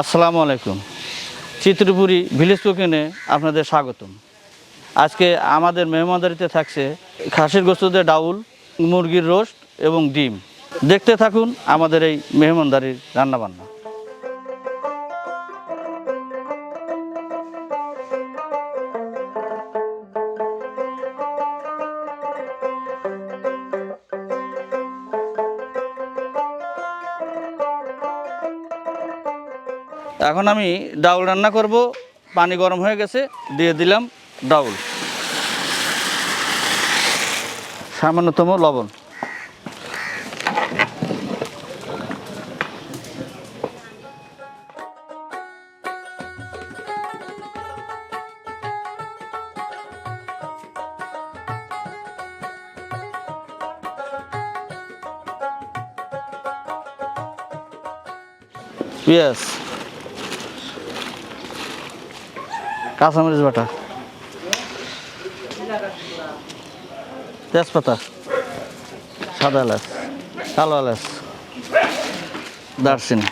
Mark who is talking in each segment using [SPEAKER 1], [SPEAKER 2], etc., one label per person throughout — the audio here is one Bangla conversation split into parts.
[SPEAKER 1] আসসালামু আলাইকুম। চিত্রপুরি ভিলেজ কুকিংয়ে আপনাদের স্বাগতম। আজকে আমাদের মেহমানদারিতে থাকছে খাসির গোস্তদের ডাউল, মুরগির রোস্ট এবং ডিম। দেখতে থাকুন আমাদের এই মেহমানদারির রান্নাবান্না। এখন আমি ডাউল রান্না করব। পানি গরম হয়ে গেছে, দিয়ে দিলাম ডাউল। সামান্যতম লবণ। পেঁয়াজ কাঁচামরিচ বাটা। তেজপাতা। সাদা এলাচ কালো এলাচ দারচিনি।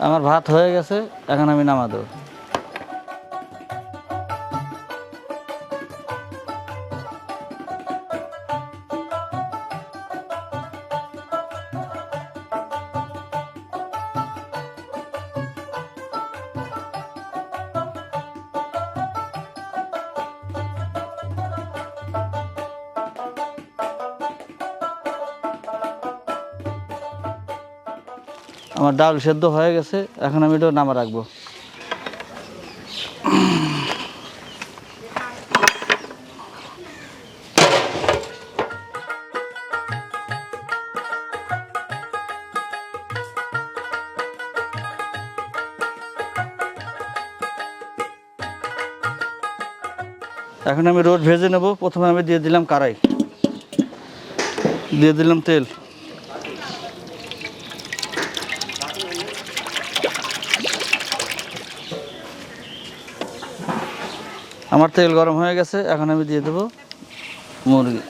[SPEAKER 1] আমার ভাত হয়ে গেছে এখন আমি নামা দেবো আমার ডাল সেদ্ধ হয়ে গেছে, এখন আমি এটা নামা রাখব। এখন আমি রোজ ভেজে নেব। প্রথমে আমি দিয়ে দিলাম কারাই। দিয়ে দিলাম তেল। আমার তেল গরম হয়ে গেছে, এখন আমি দিয়ে দেবো মুরগি।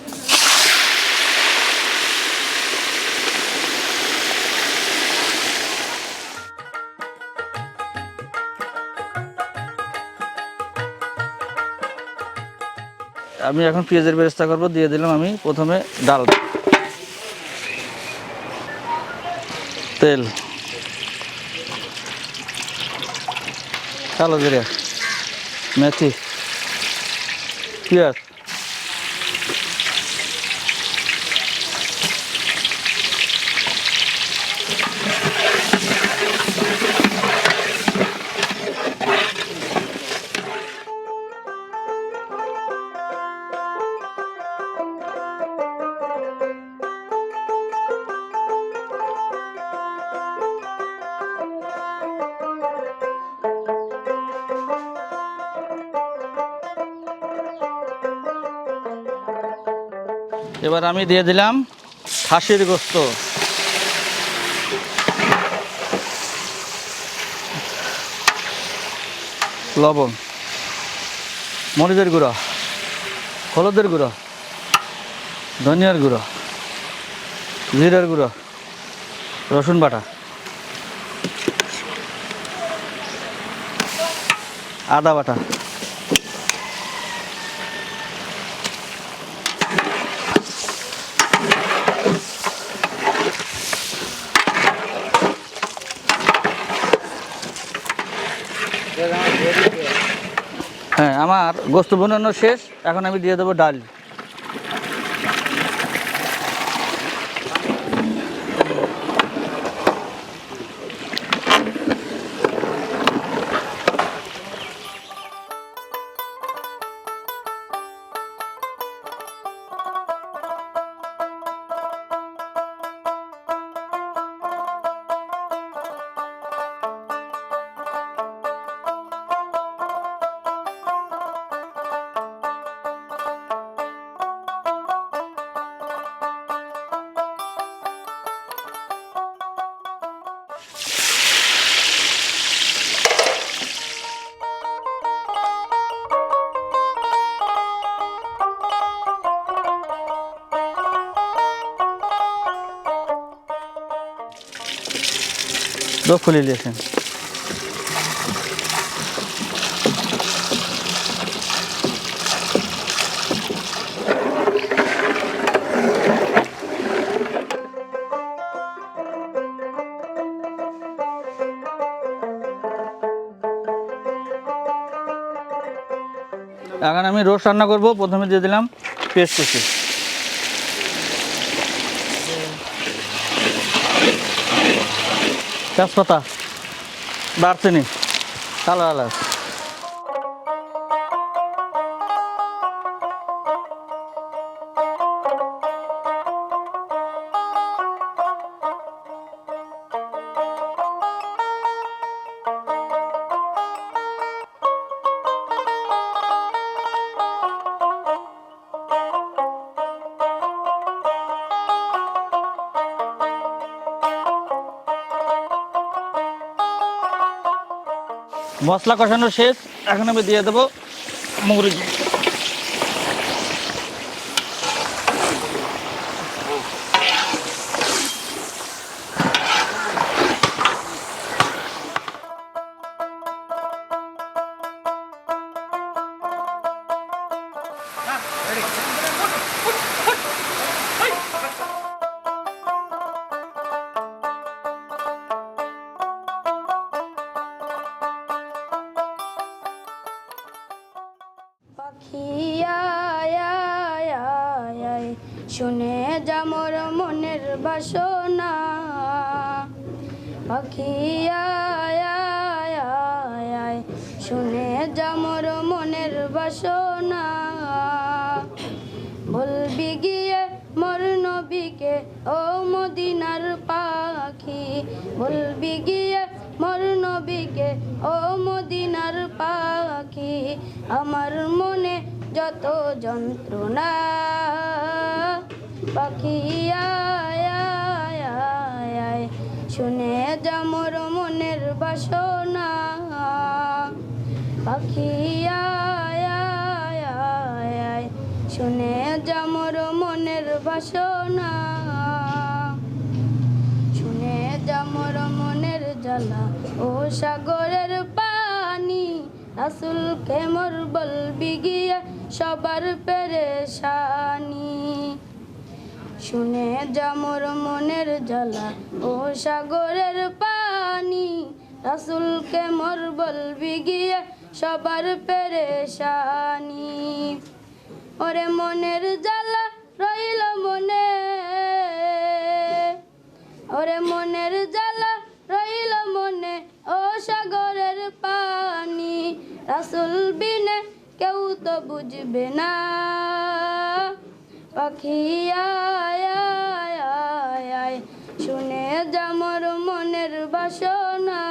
[SPEAKER 1] আমি এখন পেঁয়াজের ব্যবস্থা করব, দিয়ে দিলাম আমি প্রথমে ডাল। তেল। কালো জিরা। মেথি। পেঁয়াজ এবার আমি দিয়ে দিলাম খাসির গোস্ত। লবণ, মরিচের গুঁড়ো, হলুদের গুঁড়ো, ধনিয়ার গুঁড়ো, জিরার গুঁড়ো, রসুন বাটা। আদা বাটা। হ্যাঁ আমার গোস্ত বোনানো শেষ এখন আমি দিয়ে দেবো ডাল। তো খুলে দিয়েছেন এখন আমি রোস্ট রান্না করব। প্রথমে দিয়ে দিলাম পেস্ট কুচি। তেজপাতা। দারচিনি। কালো এলাচ। মশলা কষানো শেষ। এখন আমি দিয়ে দেবো মুরগি
[SPEAKER 2] শুনে যামর মনের বাসনা। পাখি শুনে যামর মনের বাসনা। বলবি গিয়ে মর নবীকে, ও মদিনার পাখি। বলবি গিয়ে মর নবীকে, ও মদিনার পাখি। আমার মনে যত যন্ত্রণা। পাখি আয়, শুনে যা মোর মনের বাসনা। পাখি আয়, শুনে যা মোর মনের বাসনা। শুনে যা মোর মনের জ্বালা। ও সাগরের পানি রাসুলকে মোর বলবি গিয়ে সবার পেরেশানি। শুনে যা মোর মনের জ্বালা। ও সাগরের পানি, রাসুলকে মোর বলবি গিয়ে সবার পেরেশানি। ওরে মনের জ্বালা রইল মনে, ওরে মনের জ্বালা রইল মনে, ও সাগরের পানি, রাসুল বিনে কেউ তো বুঝবে না। পাখি আয়, আয়, শুনে যামর মনের বাসনা।